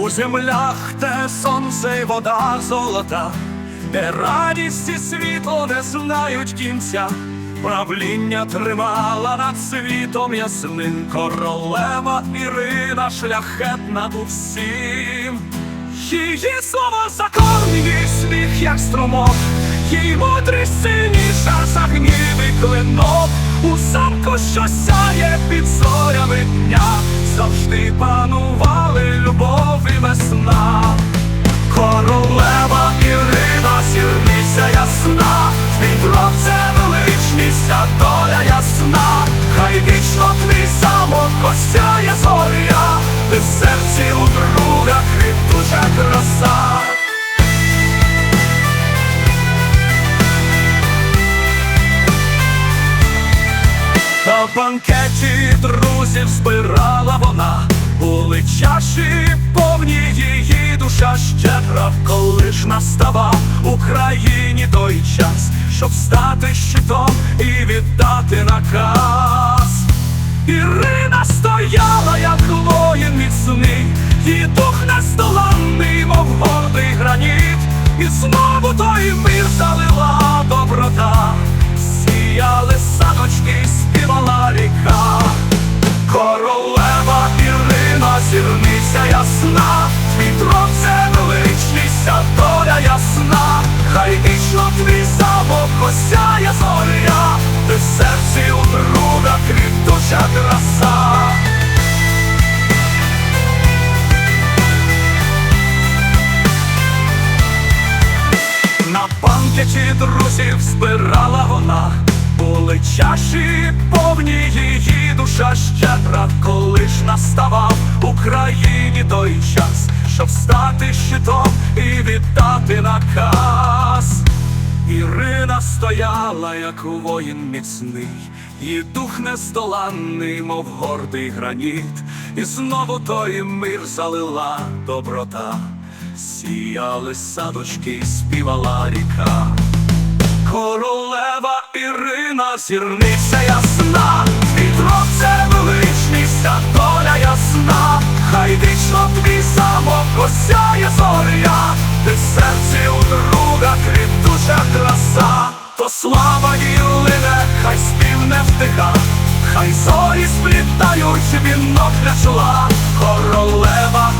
У землях, де сонце й вода золота, де радість і світло не знають кінця, правління тримала над світом ясним королева Ірина шляхетна у всім. Її слово закон, її сміх, як струмок, її мудрість сильніша за гнів і клинок. У замку, що сяє під зорями дня, завжди банкеті друзів збирала вона, були чаші повні її душа щедра, коли ж наставав Україні той час, щоб стати щитом і віддати наказ. Ірина стояла, як воїн міцний, її дух нездоланний, мов гордий граніт, і знову той мир залила доброта, сіяли банкеті друзів збирала вона, були чаші повні її душа щедра, коли ж наставав Україні той час, щоб стати щитом і віддати наказ. Ірина стояла, як воїн міцний, і дух нездоланний, мов гордий граніт, і знову той мир залила доброта, сіяли садочки, співала ріка. Королева Ірина, зірниця ясна, твій трон це величність, а доля ясна, хай вічно твій замок осяє зоря, ти в серці у друга квітуча краса, то слава їй хай спів не втиха, хай зорі сплітають вінок для чола, королева